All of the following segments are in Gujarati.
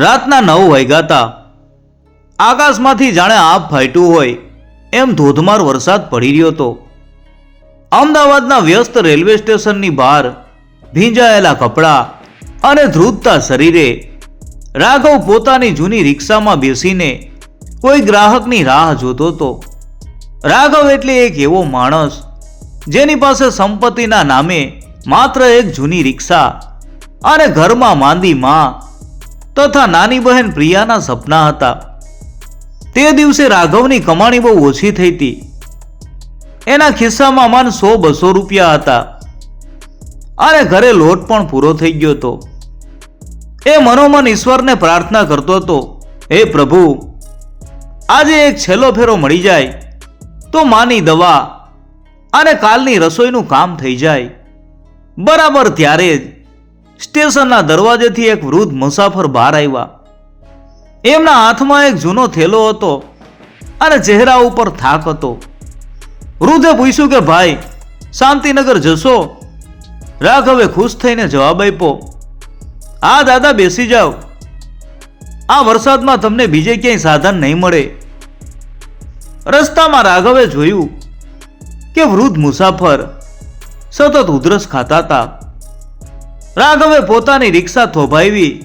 રાતના નવ વાગ્યા આકાશમાંથી જાણે આપ ફાટ્યું હોય, એમ ધોધમાર વરસાદ પડી રહ્યો હતો. અમદાવાદના વ્યસ્ત રેલવે સ્ટેશનની બહાર ભીંજાયેલા કપડાં અને ધ્રુજતા શરીરે રાઘવ પોતાની જૂની રિક્ષામાં બેસીને કોઈ ગ્રાહકની રાહ જોતો હતો. રાઘવ એટલે એક એવો માણસ જેની પાસે સંપત્તિના નામે માત્ર એક જૂની રિક્ષા અને ઘરમાં માંદી માં તથા નાની બહેન પ્રિયાના સપના હતા. તે દિવસે રાઘવની કમાણી બહુ ઓછી થઈ હતી. એના ખિસ્સામાં માન સો બસો રૂપિયા હતા. અને ઘરે લોટ પણ પૂરો થઈ ગયો હતો. એ મનોમન ઈશ્વરને પ્રાર્થના કરતો હતો, હે પ્રભુ, આજે એક છેલ્લો ફેરો મળી જાય, તો માની દવા, અને કાલની રસોઈનું કામ થઈ જાય. બરાબર ત્યારે જ સ્ટેશનના દરવાજેથી એક વૃદ્ધ મુસાફર બહાર આવ્યા. એમના હાથમાં એક જૂનો થેલો હતો અને ચહેરા ઉપર થાક હતો. વૃદ્ધે પૂછ્યું કે, ભાઈ, શાંતિનગર જશો? રાઘવે ખુશ થઈને જવાબ આપ્યો આ દાદા, બેસી જાઓ. આ વરસાદમાં તમને બીજે ક્યાંય સાધન નહીં મળે. રસ્તામાં રાઘવે જોયું કે વૃદ્ધ મુસાફર સતત ઉધરસ ખાતા હતા. રાઘવે પોતાની રિક્ષા થોભાવી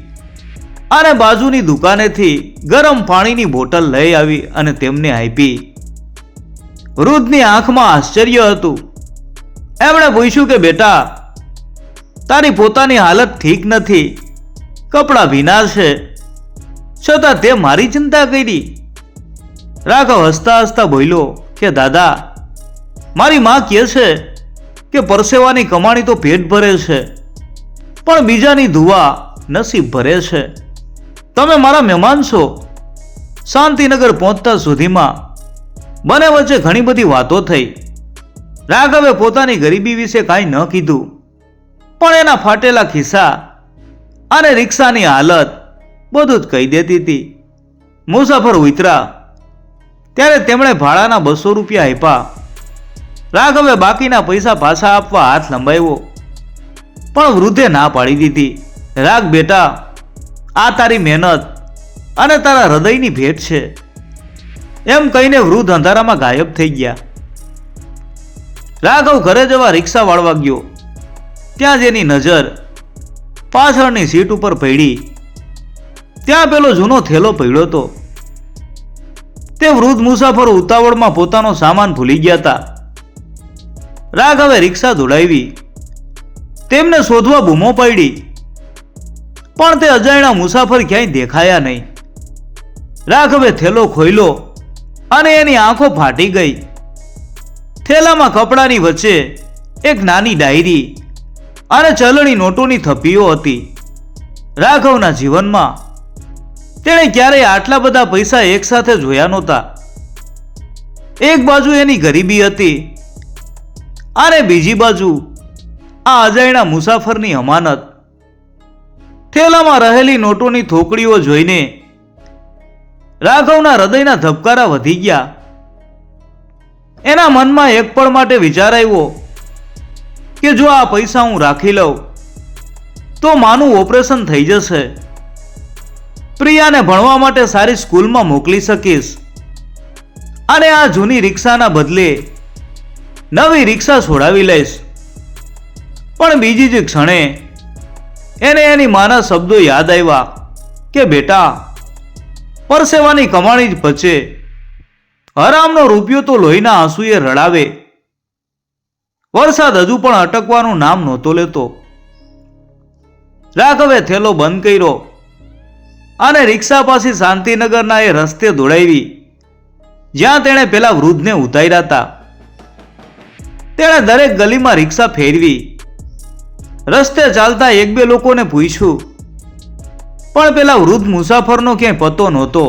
અને બાજુની દુકાનેથી ગરમ પાણીની બોટલ લઈ આવી અને તેમને આપી. વૃદ્ધની આંખમાં આશ્ચર્ય હતું. એમણે પૂછ્યું કે, બેટા, તારી પોતાની હાલત ઠીક નથી. કપડાં ભીના છે. છતાં તે મારી ચિંતા કરી. રાઘવ હસતા હસતા બોલ્યો કે, દાદા, મારી માં કહે છે કે પરસેવાની કમાણી તો પેટ ભરે છે. પણ બીજાની ધુવા નસીબ ભરે છે. તમે મારા મહેમાન છો. શાંતિનગર પહોંચતા સુધીમાં બંને વચ્ચે ઘણી બધી વાતો થઈ. રાઘવે પોતાની ગરીબી વિશે કાંઈ ન કીધું. પણ એના ફાટેલા ખિસ્સા અને રિક્ષાની હાલત બધું જ કહી દેતી હતી. મુસાફર ઉતરા ત્યારે તેમણે ભાડાના બસો રૂપિયા આપ્યા. રાઘવે બાકીના પૈસા પાછા આપવા હાથ લંબાવ્યો. પણ વૃદ્ધે ના પાડી દીધી. રાગ બેટા, આ તારી મહેનત અને તારા હૃદયની ભેટ છે. એમ કહીને વૃદ્ધ અંધારામાં ગાયબ થઈ ગયા. રાઘવ ઘરે જવા રિક્ષા વાળવા ગયો. ત્યાં જેની નજર પાછળની સીટ ઉપર પડી. ત્યાં પેલો જૂનો થેલો પડ્યો હતો. તે વૃદ્ધ મુસાફરો ઉતાવળમાં પોતાનો સામાન ભૂલી ગયા હતા. રાઘવે રિક્ષા દોડાવી તેમને શોધવા બૂમો પડી. પણ તે અજાણ્યા મુસાફર ક્યાંય દેખાયા નહીં. રાઘવે થેલો ખોલ્યો અને એની આંખો ફાટી ગઈ. થેલામાં કપડાની વચ્ચે એક નાની ડાયરી અને ચલણી નોટોની થપ્પીઓ હતી. રાઘવના જીવનમાં તેણે ક્યારેય આટલા બધા પૈસા એકસાથે જોયા નહોતા. એક બાજુ એની ગરીબી હતી અને બીજી બાજુ આ અજાયણા મુસાફરની અમાનત. થેલામાં રહેલી નોટોની થોકડીઓ જોઈને રાઘવના હૃદયના ધબકારા વધી ગયા. એના મનમાં એક પળ માટે વિચાર આવ્યો કે જો આ પૈસા હું રાખી લઉં, તો માનું ઓપરેશન થઈ જશે. પ્રિયાને ભણવા માટે સારી સ્કૂલમાં મોકલી શકીશ. અને આ જૂની રિક્ષાના બદલે નવી રિક્ષા છોડાવી લઈશ. પણ બીજી જ ક્ષણે એને એની માના શબ્દો યાદ આવ્યા કે, બેટા, પરસેવાની કમાણી જ પચે હરામનો રૂપિયો તો લોહીના આંસુએ રડાવે. વરસાદ હજુ પણ અટકવાનું નામ નહોતો લેતો. રાઘવે થેલો બંધ કર્યો. અને રિક્ષા પાસે શાંતિનગરના એ રસ્તે દોડાવી. જ્યાં તેણે પેલા વૃદ્ધને ઉતાર્યા હતા. તેણે દરેક ગલીમાં રિક્ષા ફેરવી. રસ્તે ચાલતા એક બે લોકોને પૂછ્યું. પણ પેલા વૃદ્ધ મુસાફરનો ક્યાંય પતો નહોતો.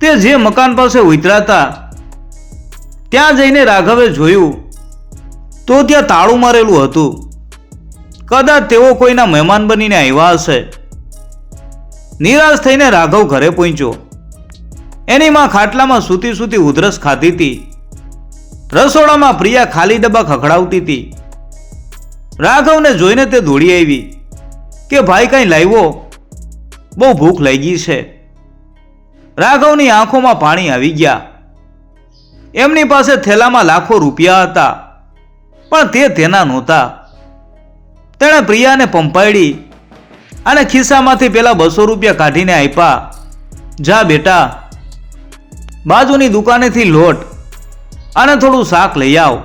તે જે મકાન પાસે ઉતરાતા, ત્યાં જઈને રાઘવે જોયું, તો ત્યાં તાળું મારેલું હતું. કદાચ તેઓ કોઈના મહેમાન બનીને આવ્યા હશે. નિરાશ થઈને રાઘવ ઘરે પહોંચ્યો. એની માં ખાટલામાં સૂતી સૂતી ઉધરસ ખાતી હતી. રસોડામાં પ્રિયા ખાલી ડબ્બા ખખડાવતી હતી. રાઘવને જોઈને તે દોડી આવી કે ભાઈ કંઈ લાવ્યો? બહુ ભૂખ લાગી છે. રાઘવની આંખોમાં પાણી આવી ગયા. એમની પાસે થેલામાં લાખો રૂપિયા હતા, પણ તે તેના નહોતા. તેણે પ્રિયાને પંપાડી અને ખિસ્સામાંથી પેલા બસો રૂપિયા કાઢીને આપ્યા. જા બેટા, બાજુની દુકાનેથી લોટ અને થોડું શાક લઈ આવ.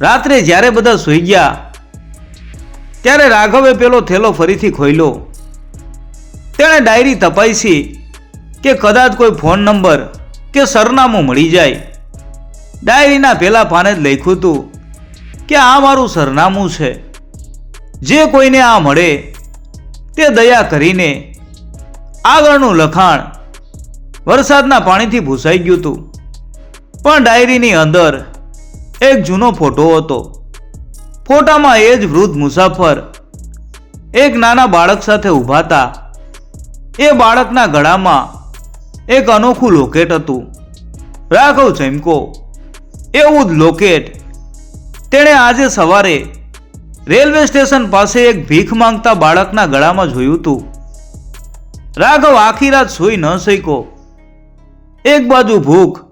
રાત્રે જ્યારે બધા સૂઈ ગયા ત્યારે રાઘવે પેલો થેલો ફરીથી ખોલ્યો તેણે ડાયરી તપાસી કે કદાચ કોઈ ફોન નંબર કે સરનામું મળી જાય. ડાયરીના પેલા પાને જ લખ્યું હતું કે આ મારું સરનામું છે. જે કોઈને આ મળે તે દયા કરીને આગળનું લખાણ વરસાદના પાણીથી ભૂસાઈ ગયું હતું. પણ ડાયરીની અંદર એક જૂનો ફોટો હતો. ફોટામાં એ જ વૃદ્ધ મુસાફર એક નાના બાળક સાથે ઊભા હતા. એ બાળકના ગળામાં એક અનોખું લોકેટ હતું. રાઘવ ચમકો, એવું જ લોકેટ. તેણે આજે સવારે રેલવે સ્ટેશન પાસે એક ભીખ માંગતા બાળકના ગળામાં જોયું હતું. રાઘવ આખી રાત સૂઈ ન શક્યો. એક બાજુ ભૂખ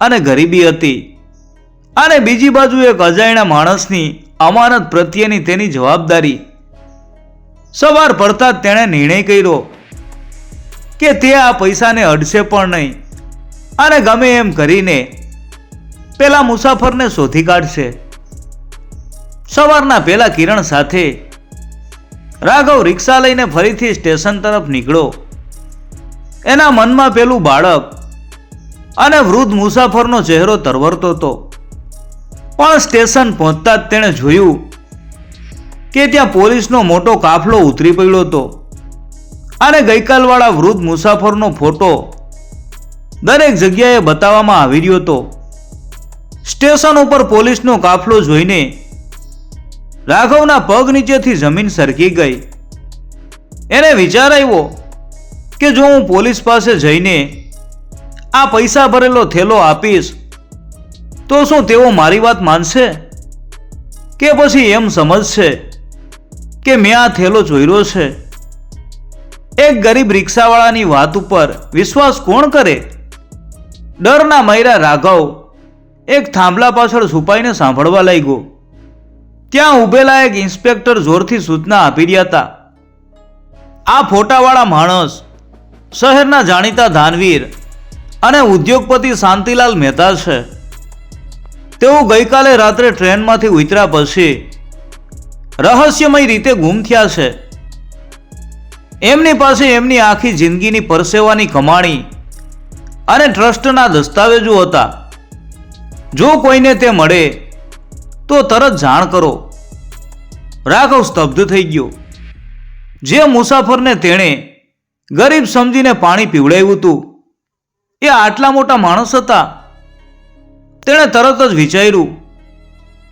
અને ગરીબી હતી અને બીજી બાજુ એક અજાણ્યા માણસની અમાનત પ્રત્યેની તેની જવાબદારી. સવાર પડતા જ તેણે નિર્ણય કર્યો કે તે આ પૈસાને અડશે પણ નહીં. અને ગમે એમ કરીને પેલા મુસાફરને શોધી કાઢશે. સવારના પેલા કિરણ સાથે રાઘવ રિક્ષા લઈને ફરીથી સ્ટેશન તરફ નીકળો એના મનમાં પેલું બાળક અને વૃદ્ધ મુસાફરનો ચહેરો તરવરતો હતો. પણ સ્ટેશન પહોંચતા જ તેણે જોયું કે ત્યાં પોલીસનો મોટો કાફલો ઉતરી પડ્યો હતો. અને ગઈકાલવાળા વૃદ્ધ મુસાફરનો ફોટો દરેક જગ્યાએ બતાવવામાં આવી રહ્યો હતો. સ્ટેશન ઉપર પોલીસનો કાફલો જોઈને રાઘવના પગ નીચેથી જમીન સરકી ગઈ. એને વિચાર આવ્યો કે જો હું પોલીસ પાસે જઈને આ પૈસા ભરેલો થેલો આપીશ તો શું તેઓ મારી વાત માનશે? કે પછી એમ સમજશે કે મેં આ થેલો ચોર્યો છે? એક ગરીબ રિક્ષાવાળાની વાત ઉપર વિશ્વાસ કોણ કરે? ડરના મયરા રાઘવ એક થાંભલા પાછળ છુપાઈને સાંભળવા લાગ્યો. ત્યાં ઊભેલા એક ઇન્સ્પેક્ટર જોરથી સૂચના આપી રહ્યા હતા. આ ફોટાવાળા માણસ શહેરના જાણીતા ધાનવીર અને ઉદ્યોગપતિ શાંતિલાલ મહેતા છે. તેઓ ગઈકાલે રાત્રે ટ્રેનમાંથી ઉતર્યા પછી રહસ્યમય રીતે ગુમ થયા છે. એમની પાસે એમની આખી જિંદગીની પરસેવાની કમાણી અને ટ્રસ્ટના દસ્તાવેજો હતા. જો કોઈને તે મળે, તો તરત જાણ કરો. રાઘવ સ્તબ્ધ થઈ ગયો. જે મુસાફરને તેણે ગરીબ સમજીને પાણી પીવડાવ્યું હતું, એ આટલા મોટા માણસ હતા. તેણે તરત જ વિચાર્યું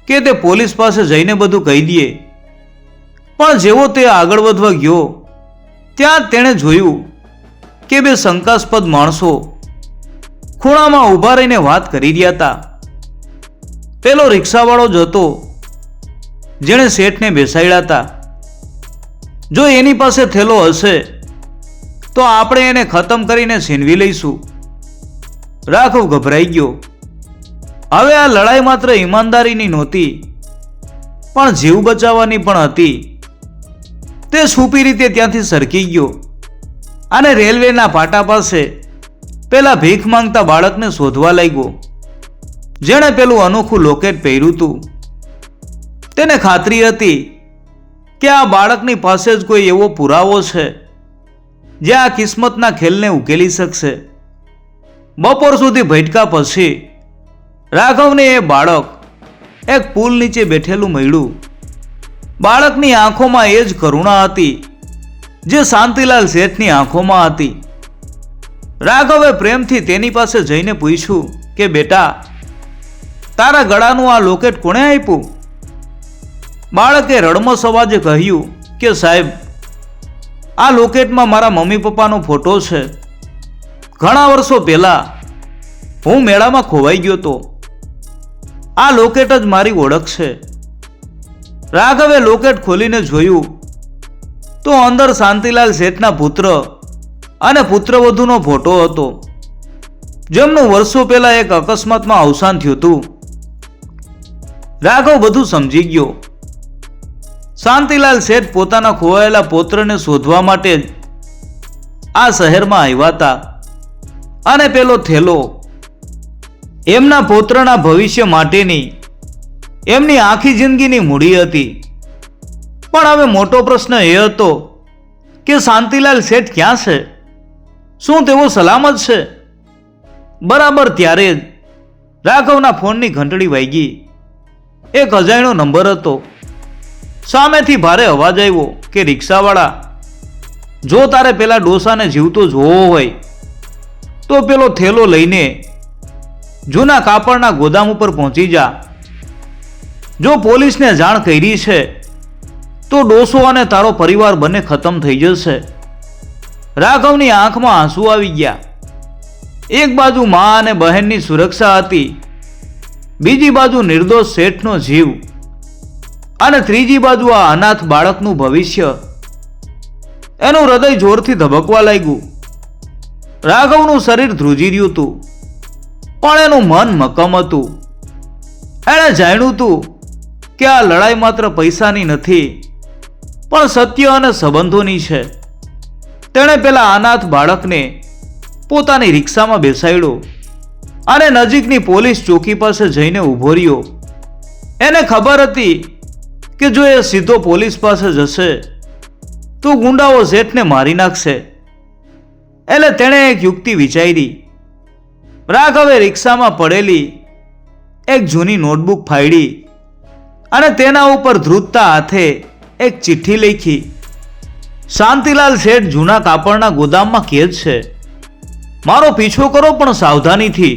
કે તે પોલીસ પાસે જઈને બધું કહી દે. પણ જેવો તે આગળ વધવા ગયો, ત્યાં તેણે જોયું કે બે શંકાસ્પદ માણસો ખૂણામાં ઊભા રહીને વાત કરી રહ્યા હતા. પેલો રિક્ષાવાળો જ હતો, જેણે શેઠને બેસાડ્યા હતા. જો એની પાસે થેલો હશે, તો આપણે એને ખતમ કરીને છીનવી લઈશું. રાઘવ ગભરાઈ ગયો. હવે આ લડાઈ માત્ર ઈમાનદારીની નહોતી, પણ જીવ બચાવવાની પણ હતી. તે છૂપી રીતે ત્યાંથી સરકી ગયો અને રેલવેના પાટા પાસે પેલા ભીખ માંગતા બાળકને શોધવા લાગ્યો, જેણે પેલું અનોખું લોકેટ પહેર્યું હતું. તેને ખાતરી હતી કે આ બાળકની પાસે જ કોઈ એવો પુરાવો છે, જે આ કિસ્મતના ખેલને ઉકેલી શકશે. બપોર સુધી ભટકા પછી રાઘવને એ બાળક એક પુલ નીચે બેઠેલું મળ્યું. બાળકની આંખોમાં એ જ કરુણા હતી, જે શાંતિલાલ શેઠની આંખોમાં હતી. રાઘવે પ્રેમથી તેની પાસે જઈને પૂછ્યું કે, બેટા, તારા ગળાનું આ લોકેટ કોણે આપ્યું? બાળકે રડમસ અવાજે કહ્યું કે, સાહેબ, આ લોકેટમાં મારા મમ્મી પપ્પાનો ફોટો છે. ઘણા વર્ષો પહેલાં હું મેળામાં ખોવાઈ ગયો તો આ લોકેટ જ મારી ઓળખ છે. રાઘવે લોકેટ ખોલીને જોયું. તો અંદર શાંતિલાલ શેઠના પુત્ર અને પુત્રવધુનો ફોટો હતો. જેમનું વર્ષો પહેલા એક અકસ્માતમાં અવસાન થયું હતું. રાઘવ બધું સમજી ગયો. શાંતિલાલ શેઠ પોતાના ખોવાયેલા પુત્રને શોધવા માટે જ આ શહેરમાં આવ્યા હતા. અને પેલો થેલો એમના પુત્રના ભવિષ્ય માટેની એમની આખી જિંદગીની મૂડી હતી. પણ હવે મોટો પ્રશ્ન એ હતો કે શાંતિલાલ શેઠ ક્યાં છે? શું તેઓ સલામત છે? બરાબર ત્યારે જ રાઘવના ફોનની ઘંટડી વાગી. એક અજાણ્યો નંબર હતો. સામેથી ભારે અવાજ આવ્યો કે રિક્ષાવાળા, જો તારે પેલા ડોસાને જીવતો જોવો હોય, તો પેલો થેલો લઈને જૂના કાપડના ગોદામ ઉપર પહોંચી જા. જો પોલીસને જાણ કરી છે, તો ડોસો અને તારો પરિવાર બંને ખતમ થઈ જશે. રાઘવની આંખમાં આંસુ આવી ગયા. એક બાજુ મા અને બહેનની સુરક્ષા હતી. બીજી બાજુ નિર્દોષ શેઠનો જીવ. અને ત્રીજી બાજુ આ અનાથ બાળકનું ભવિષ્ય. એનું હૃદય જોરથી ધબકવા લાગ્યું. રાઘવનું શરીર ધ્રુજી રહ્યું હતું. પણ એનું મન મક્કમ હતું. એણે જાણ્યું હતું કે આ લડાઈ માત્ર પૈસાની નથી, પણ સત્ય અને સંબંધોની છે. તેણે પેલા અનાથ બાળકને પોતાની રિક્ષામાં બેસાડ્યો અને નજીકની પોલીસ ચોકી પાસે જઈને ઊભો રહ્યો. એને ખબર હતી કે જો એ સીધો પોલીસ પાસે જશે, તો ગુંડાઓ જેઠને મારી નાખશે. એટલે તેણે એક યુક્તિ વિચારી. રાઘવે રિક્ષામાં પડેલી એક જૂની નોટબુક ફાડી અને તેના ઉપર ધ્રુજતા હાથે એક ચિઠ્ઠી લખી, શાંતિલાલ શેઠ જૂના કાપડના ગોદામમાં કેદ છે. મારો પીછો કરો પણ સાવધાનીથી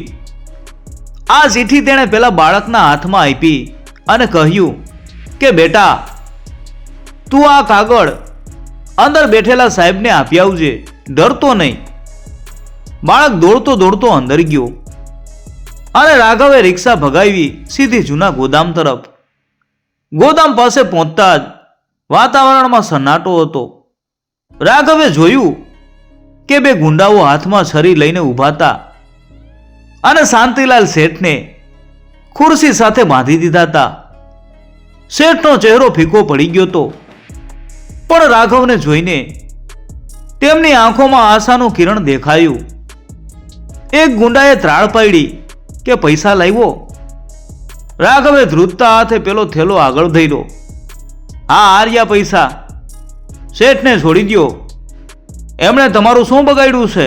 આ ચિઠ્ઠી તેણે પેલા બાળકના હાથમાં આપી અને કહ્યું કે, બેટા, તું આ કાગળ અંદર બેઠેલા સાહેબને આપી આવજે, ડરતો નહીં. બાળક દોડતો દોડતો અંદર ગયો. અને રાઘવે રિક્ષા ભગાવી સીધી જૂના ગોદામ તરફ. ગોદામ પાસે પહોંચતા જ વાતાવરણમાં સન્નાટો હતો. રાઘવે જોયું કે બે ગુંડાઓ હાથમાં છરી લઈને ઊભા હતા. અને શાંતિલાલ શેઠને ખુરશી સાથે બાંધી દીધા હતા. શેઠનો ચહેરો ફીકો પડી ગયો હતો. પણ રાઘવને જોઈને તેમની આંખોમાં આશાનું કિરણ દેખાયું. એક ગુંડાએ ત્રાળ પાડી કે પૈસા લાવ્યો. રાઘવે ધ્રુજતા હાથે પેલો થેલો આગળ ધર્યો. હા આર્યા પૈસા શેઠને છોડી દ્યો. એમણે તમારું શું બગાડ્યું છે?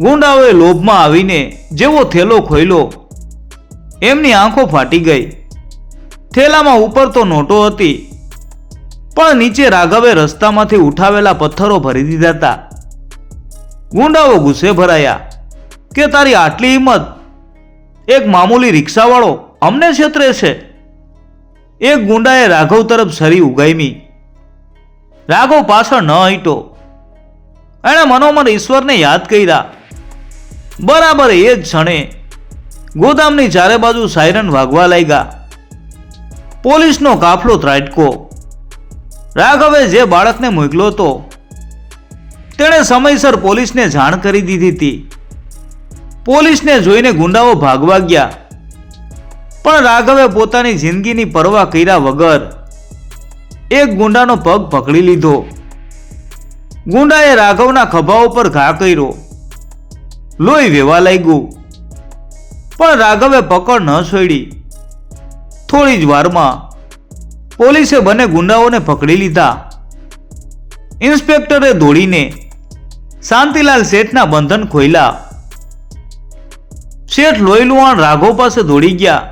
ગુંડાઓએ લોભમાં આવીને જેવો થેલો ખોલ્યો એમની આંખો ફાટી ગઈ. થેલામાં ઉપર તો નોટો હતી, પણ નીચે રાઘવે રસ્તામાંથી ઉઠાવેલા પથ્થરો ભરી દીધા હતા. ગુંડાઓ ગુસ્સે ભરાયા કે તારી આટલી હિંમત એક મામૂલી રિક્ષાવાળો અમને છેતરે છે. એક ગુંડાએ રાઘવ તરફ સરી ઉગામી રાઘવ પાછળ ન હટો એણે મનોમન ઈશ્વરને યાદ કર્યા. બરાબર એ જ ક્ષણે ગોદામની ચારે બાજુ સાયરન વાગવા લાગ્યા. પોલીસનો કાફલો ત્રાટકો. રાઘવે જે બાળકને મોકલ્યો હતો તેણે સમયસર પોલીસને જાણ કરી દીધી હતી. પોલીસને જોઈને ગુંડાઓ ભાગવા ગયા. પણ રાઘવે પોતાની જિંદગીની પરવા કર્યા વગર એક ગુંડાનો પગ પકડી લીધો. ગુંડાએ રાઘવના ખભા ઉપર ઘા કર્યો. લોહી વેવા લાગ્યું. પણ રાઘવે પકડ ન છોડી. થોડી જ વારમાં પોલીસે બંને ગુંડાઓને પકડી લીધા. ઇન્સ્પેક્ટરે દોડીને શાંતિલાલ શેઠના બંધન ખોલ્યા શેઠ લોહીલુહાણ રાઘો પાસે દોડી ગયા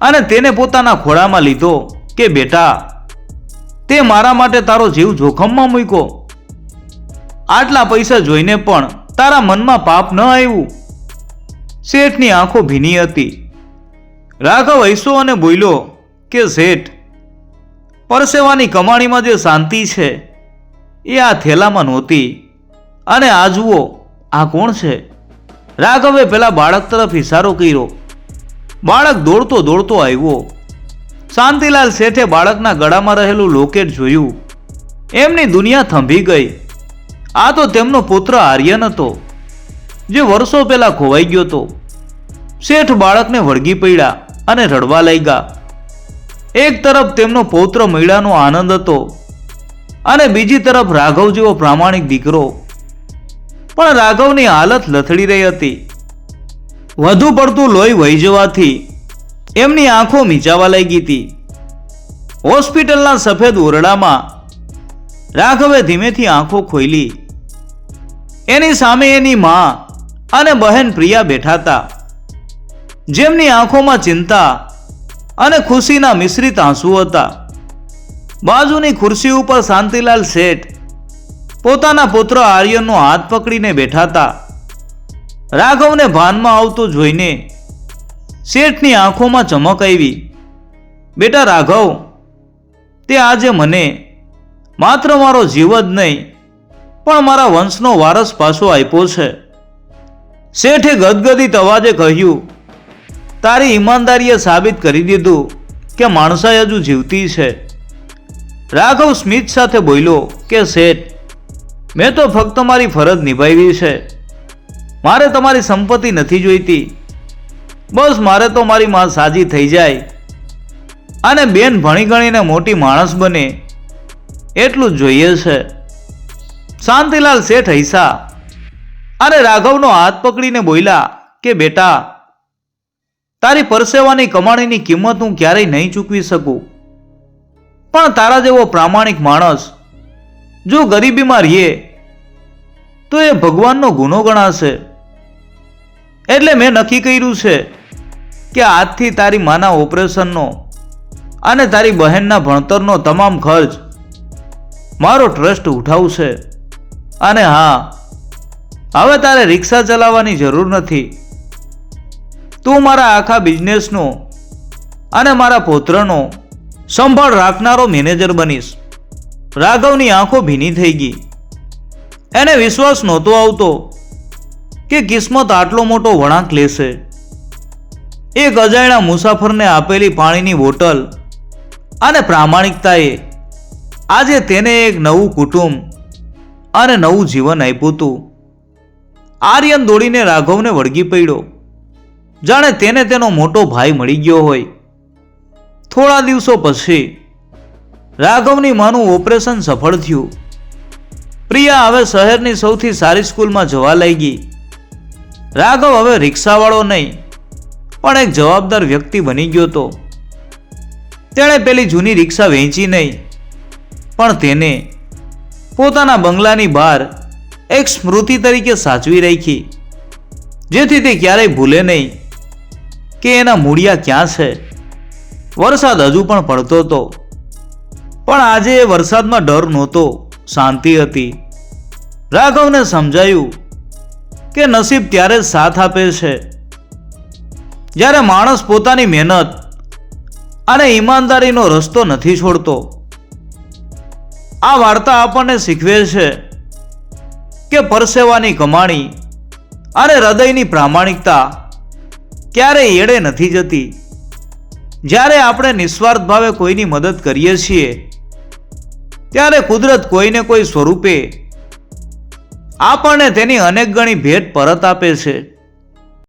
અને તેને પોતાના ખોળામાં લીધો કે, બેટા, તે મારા માટે તારો જીવ જોખમમાં મૂક્યો. આટલા પૈસા જોઈને પણ તારા મનમાં પાપ ન આવ્યું. શેઠની આંખો ભીની હતી. રાઘવ હૈસો અને બોલ્યો કે, શેઠ, પરસેવાની કમાણીમાં જે શાંતિ છે, એ આ થેલામાં નહોતી. અને આ જુઓ, આ કોણ છે? રાઘવે પેલા બાળક તરફ ઇશારો કર્યો. બાળક દોડતો દોડતો આવ્યો. શાંતિલાલ શેઠે બાળકના ગળામાં રહેલું લોકેટ જોયું. એમની દુનિયા થંભી ગઈ. આ તો તેમનો પુત્ર આર્યન હતો જે વર્ષો પહેલા ખોવાઈ ગયો હતો. શેઠ બાળકને વળગી પડ્યા અને રડવા લાગ્યા. એક તરફ તેમનો પૌત્ર મળ્યાનો આનંદ હતો અને બીજી તરફ રાઘવ જેવો પ્રામાણિક દીકરો પણ રાઘવની હાલત લથડી રહી હતી. વધુ પડતું લોહી વહી જવાથી એમની આંખો મીચાવા લાગી હતી. હોસ્પિટલના સફેદ ઓરડામાં રાઘવે ધીમેથી આંખો ખોલી એની સામે એની મા અને બહેન પ્રિયા બેઠા હતા. જેમની આંખોમાં ચિંતા અને ખુશીના મિશ્રિત આંસુ હતા. બાજુની ખુરશી ઉપર શાંતિલાલ શેઠ પોતાના પુત્ર આર્યનનો હાથ પકડીને બેઠા હતા રાઘવને ભાનમાં આવતો જોઈને શેઠની આંખોમાં ચમક આવી. બેટા રાઘવ, તે આજે મને માત્ર મારો જીવ જ નહીં, પણ મારા વંશનો વારસ પાછો આપ્યો છે. શેઠે ગદગદિત અવાજે કહ્યું, તારી ઈમાનદારીએ સાબિત કરી દીધું કે માણસાઈ હજુ જીવતી છે. રાઘવ સ્મિત સાથે બોલ્યો કે, શેઠ મેં તો ફક્ત મારી ફરજ નિભાવી છે. મારે તમારી સંપત્તિ નથી જોઈતી. બસ મારે તો મારી માં સાજી થઈ જાય. અને બેન ભણી ગણીને મોટી માણસ બને. એટલું જ જોઈએ છે. શાંતિલાલ શેઠ હૈસા. અને રાઘવનો હાથ પકડીને બોલ્યા કે, બેટા, તારી પરસેવાની કમાણીની કિંમત હું ક્યારેય નહીં ચૂકવી શકું. પણ તારા જેવો પ્રામાણિક માણસ જો ગરીબીમાં રહીએ તો એ ભગવાનનો ગુનો ગણાશે. એટલે મેં નક્કી કર્યું છે કે આજથી તારી માના ઓપરેશનનો અને તારી બહેનના ભણતરનો તમામ ખર્ચ મારો ટ્રસ્ટ ઉઠાવશે. અને હા, હવે તારે રિક્ષા ચલાવવાની જરૂર નથી. તું મારા આખા બિઝનેસનો અને મારા પોત્રનો સંભાળ રાખનારો મેનેજર બનીશ. રાઘવની આંખો ભીની થઈ ગઈ. એને વિશ્વાસ નહોતો આવતો કે કિસ્મત આટલો મોટો વળાંક લેશે. એક અજાણ્યા મુસાફરને આપેલી પાણીની બોટલ અને પ્રામાણિકતાએ આજે તેને એક નવું કુટુંબ અને નવું જીવન આપ્યું હતું. આર્યન દોડીને રાઘવને વળગી પડ્યો. જાણે તેને તેનો મોટો ભાઈ મળી ગયો હોય. થોડા દિવસો પછી રાઘવની માનું ઓપરેશન સફળ થયું. પ્રિયા હવે શહેરની સૌથી સારી સ્કૂલમાં જવા લાગી. રાઘવ હવે રિક્ષાવાળો નહીં, પણ એક જવાબદાર વ્યક્તિ બની ગયો હતો. તેણે પેલી જૂની રિક્ષા વેચી નહીં, પણ તેને પોતાના બંગલાની બહાર એક સ્મૃતિ તરીકે સાચવી રાખી, જેથી તે ક્યારેય ભૂલે નહીં કે એના મૂળિયા ક્યાં છે. વરસાદ હજુ પણ પડતો હતો. પણ આજે એ વરસાદમાં ડર નહોતો, શાંતિ હતી. રાઘવને સમજાયું કે નસીબ ત્યારે જ સાથ આપે છે. જ્યારે માણસ પોતાની મહેનત અને ઈમાનદારીનો રસ્તો નથી છોડતો. આ વાર્તા આપણને શીખવે છે કે પરસેવાની કમાણી અને હૃદયની પ્રામાણિકતા ક્યારેય એડે નથી જતી. જ્યારે આપણે નિસ્વાર્થ ભાવે કોઈની મદદ કરીએ છીએ ત્યારે કુદરત કોઈને કોઈ સ્વરૂપે આપણને તેની અનેક ગણી ભેટ પરત આપે છે.